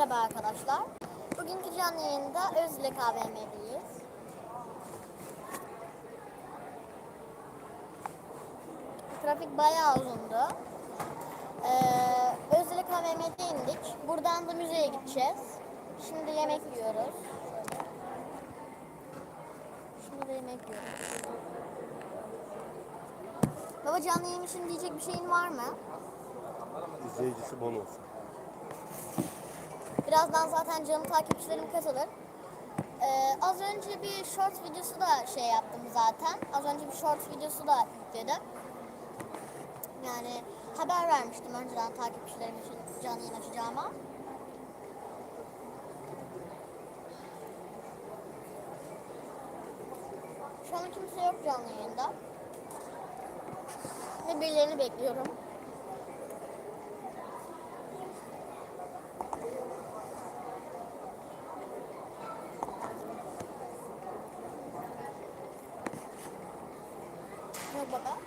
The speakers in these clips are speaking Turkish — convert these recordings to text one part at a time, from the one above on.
Merhaba arkadaşlar. Bugünkü canlı yayında Özlek AVM'deyiz. Trafik bayağı uzundu. Ee, Özlek AVM'de indik. Buradan da müzeye gideceğiz. Şimdi yemek yiyoruz. Şimdi de yemek yiyoruz. Baba canlı yayın için diyecek bir şeyin var mı? İzleyicisi bol olsun. Birazdan zaten canım takipçilerim katılır. Ee, az önce bir short videosu da şey yaptım zaten. Az önce bir short videosu da yükledim. Yani haber vermiştim önceden takipçilerim için canlı yayın. Şu an kimse yok canlı yayında. Ve birilerini bekliyorum. Yok baba.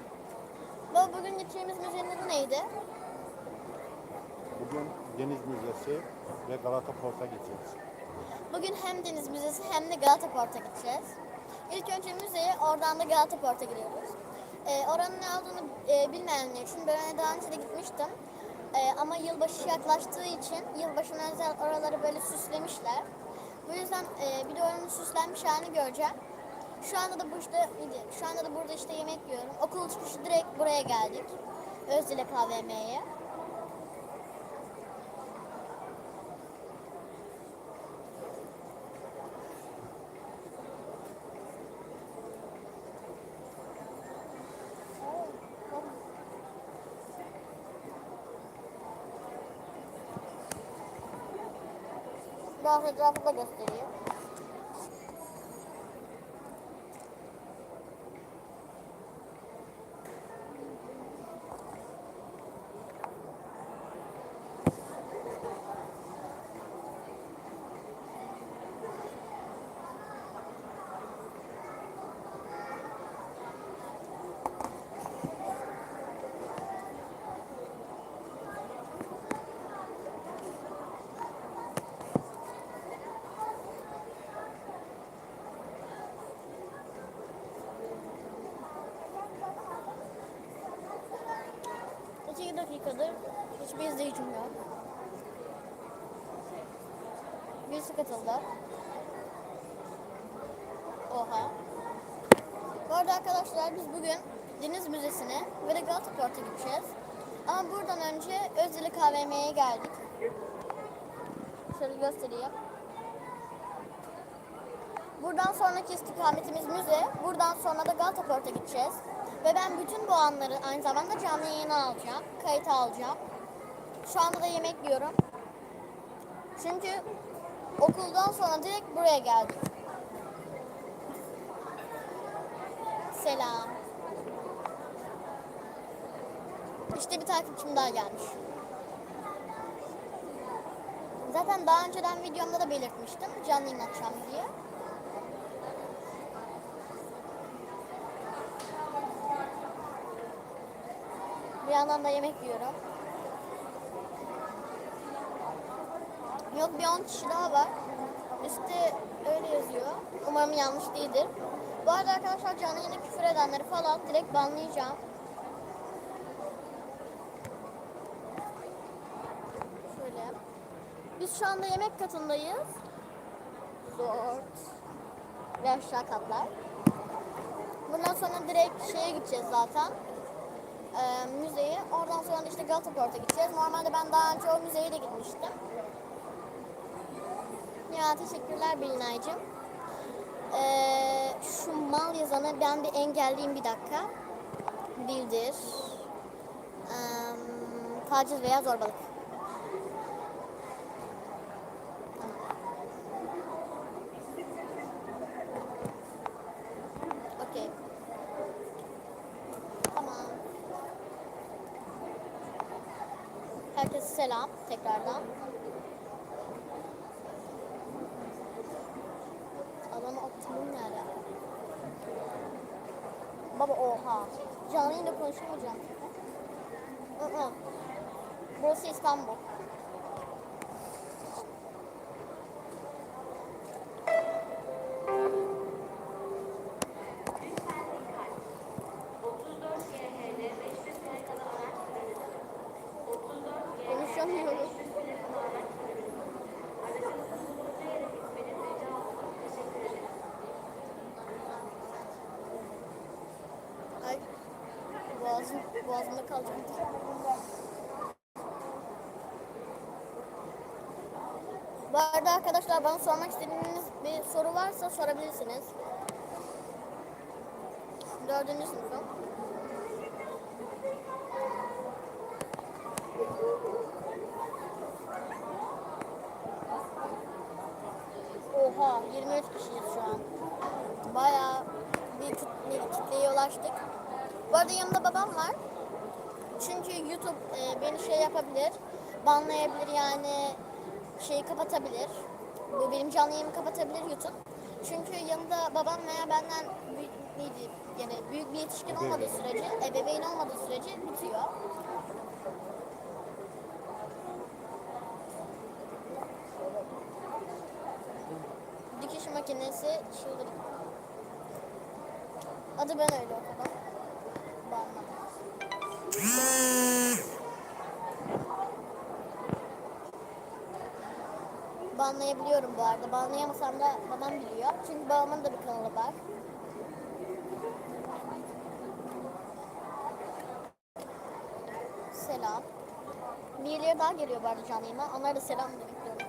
Baba bugün gideceğimiz müzenin adı neydi? Bugün Deniz Müzesi ve Galata Port'a gideceğiz. Bugün hem Deniz Müzesi hem de Galata Port'a gideceğiz. İlk önce müzeye, oradan da Galata Port'a gidiyoruz. Ee, oranın ne olduğunu e, bilmeyenler için ben daha önce de gitmiştim. Ee, ama yılbaşı yaklaştığı için yılbaşına özel oraları böyle süslemişler. Bu yüzden e, bir de oranın süslenmiş halini göreceğim. Şu anda da bu işte, şu anda da burada işte yemek yiyorum. Okul çıkışı direkt buraya geldik. Özdilek AVM'ye. Biraz etrafı da Birisi katıldı. Oha. Bu arada arkadaşlar biz bugün Deniz Müzesi'ne ve de Galata Port'a gideceğiz. Ama buradan önce Özdilek AVM'ye geldik. Şöyle göstereyim. Buradan sonraki istikametimiz müze. Buradan sonra da Galata Port'a gideceğiz. Ve ben bütün bu anları aynı zamanda canlı yayına alacağım. Kayıt alacağım. Şu anda da yemek yiyorum. Çünkü okuldan sonra direkt buraya geldim. Selam. İşte bir takipçim daha gelmiş. Zaten daha önceden videomda da belirtmiştim canlı yayın diye. Bir yandan da yemek yiyorum. Yok bir 10 kişi daha var. Üstte öyle yazıyor. Umarım yanlış değildir. Bu arada arkadaşlar canlı yayına küfür edenleri falan direkt banlayacağım. Şöyle. Biz şu anda yemek katındayız. Zort. Ve aşağı katlar. Bundan sonra direkt şeye gideceğiz zaten e, müzeye. Oradan sonra işte Galata Port'a gideceğiz. Normalde ben daha önce o müzeye de gitmiştim. Ya teşekkürler Belinay'cığım. Ee, şu mal yazanı ben bir engelleyeyim bir dakika. Bildir. Ee, taciz veya zorbalık. Baba oha. Canlı yayında konuşamayacağım. Burası İstanbul. Konuşamıyoruz. Boğazımda kalacak. Bu arada arkadaşlar bana sormak istediğiniz bir soru varsa sorabilirsiniz. Dördüncü sınıfım. Oha 23 kişiyiz şu an. Bayağı bir kitle, kitleye ulaştık. Bu arada yanımda babam var. Çünkü YouTube e, beni şey yapabilir, banlayabilir yani şeyi kapatabilir. Bu benim canlı yayımı kapatabilir YouTube. Çünkü yanında babam veya benden büyük, neydi, yani büyük bir yetişkin olmadığı sürece, ebeveyn olmadığı sürece bitiyor. Dikiş makinesi çıldır. Adı ben öyle okudum. Banlayabiliyorum bu arada. Banlayamasam da babam biliyor. Çünkü babamın da bir kanalı var. Selam. Birileri daha geliyor bu arada canlı yayına. Onlara da selam demek istiyorum.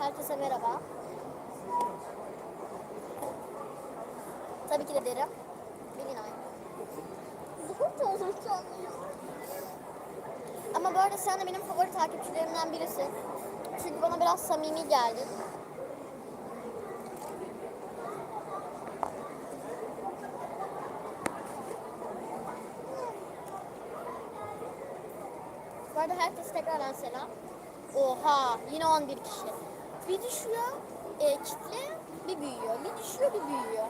Herkese merhaba. Tabii ki de derim. Bilin aynı. Çok olur Ama bu arada sen de benim favori takipçilerimden birisin. Çünkü bana biraz samimi geldin. Bu arada herkese tekrardan selam. Oha yine 11 kişi. Bir düşüyor e, kitle bir büyüyor. Bir düşüyor bir büyüyor.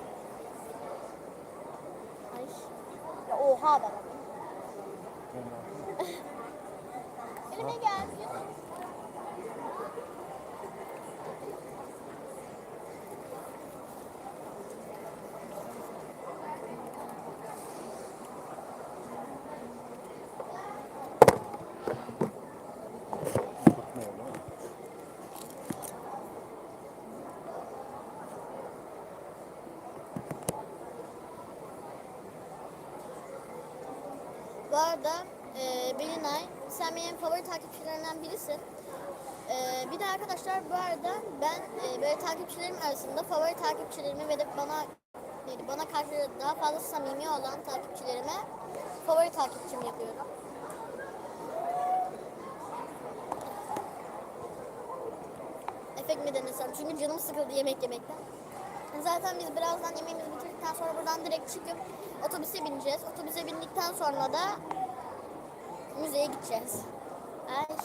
Ay. Ya oha bak. Elime gel. Bu arada e, Belinay sen benim favori takipçilerimden birisin. E, bir de arkadaşlar bu arada ben e, böyle takipçilerim arasında favori takipçilerimi ve de bana neydi, bana karşı daha fazla samimi olan takipçilerime favori takipçim yapıyorum. Efekt mi denesem? Çünkü canım sıkıldı yemek yemekten. Zaten biz birazdan yemeğimizi bitirdikten sonra buradan direkt çıkıp otobüse bineceğiz. Otobüse bindikten sonra da müzeye gideceğiz. Ay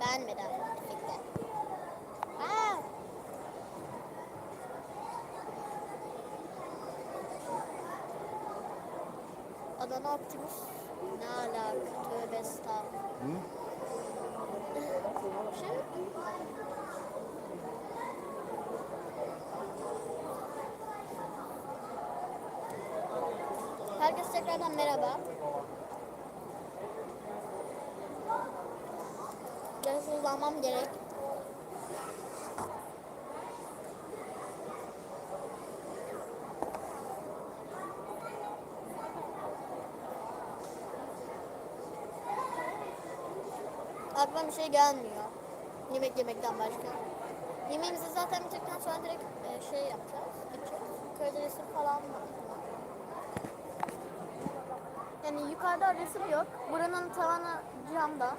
beğenmedim efekti. Aa. Adana Optimus. Ne alaka? Tövbe estağfurullah. Hı? Şey, Herkese tekrardan merhaba. Biraz hızlanmam gerek. Aklıma bir şey gelmiyor. Yemek yemekten başka. Yemeğimizi zaten bitirdikten sonra direkt e, şey yapacağız. Gideceğiz. Köyde resim falan var. Yani yukarıda resim yok. Buranın tavanı camda.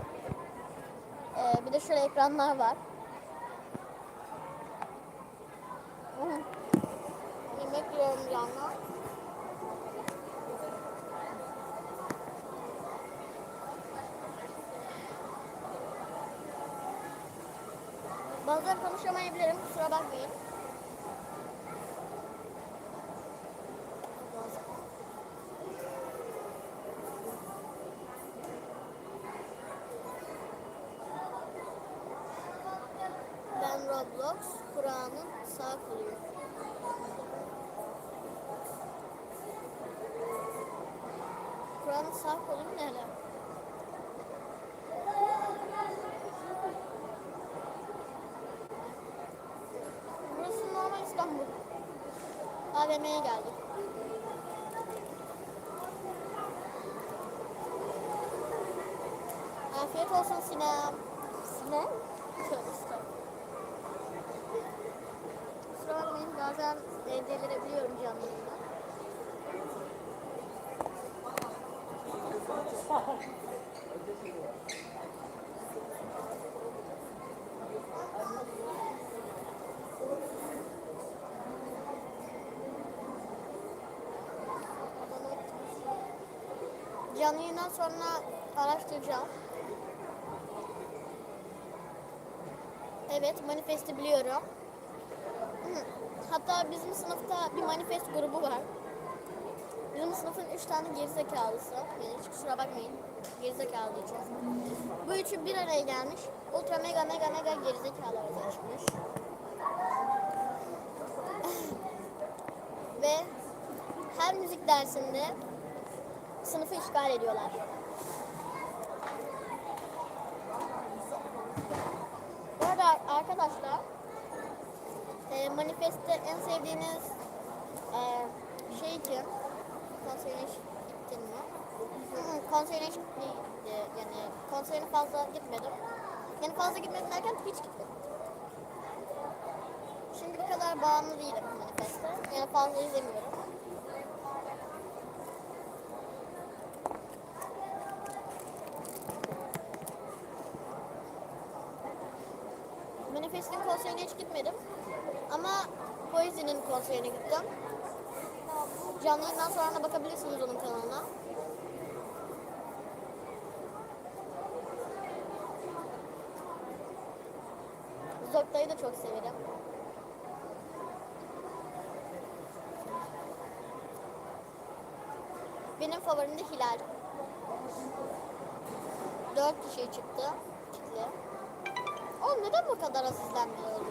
Ee, bir de şöyle ekranlar var. Yemek yiyorum yanına. Bazen konuşamayabilirim. Kusura bakmayın. Kur'an'ın sağ kuluyor. Kur'an'ın sağ kolu ne alaka? Burası normal İstanbul. AVM'ye geldik. Afiyet olsun Sinem. Sinem? Şöyle. Bazen e, delirebiliyorum canlı yayında. Canlı yayından sonra araştıracağım. Evet, manifesti biliyorum. Hı. Hatta bizim sınıfta bir manifest grubu var. Bizim sınıfın üç tane gerizekalısı. Yani hiç kusura bakmayın. Gerizekalı diyeceğiz. Bu üçü bir araya gelmiş. Ultra mega mega mega gerizekalılar seçmiş. Ve her müzik dersinde sınıfı işgal ediyorlar. Bu arada arkadaşlar manifeste en sevdiğiniz e, şey kim? Konserine gittin mi? Hı, Konserine değil, yani konserine fazla gitmedim. Yani fazla gitmedim derken hiç gitmedim. Şimdi bu kadar bağımlı değilim manifeste. Yani fazla izlemiyorum. Manifest'in konserine hiç gitmedim. Konserine gittim. Canlı yayından sonra da bakabilirsiniz onun kanalına. Zokta'yı da çok severim. Benim favorim de Hilal. Dört kişi çıktı. Kitle. Oğlum neden bu kadar az izlenme oluyor?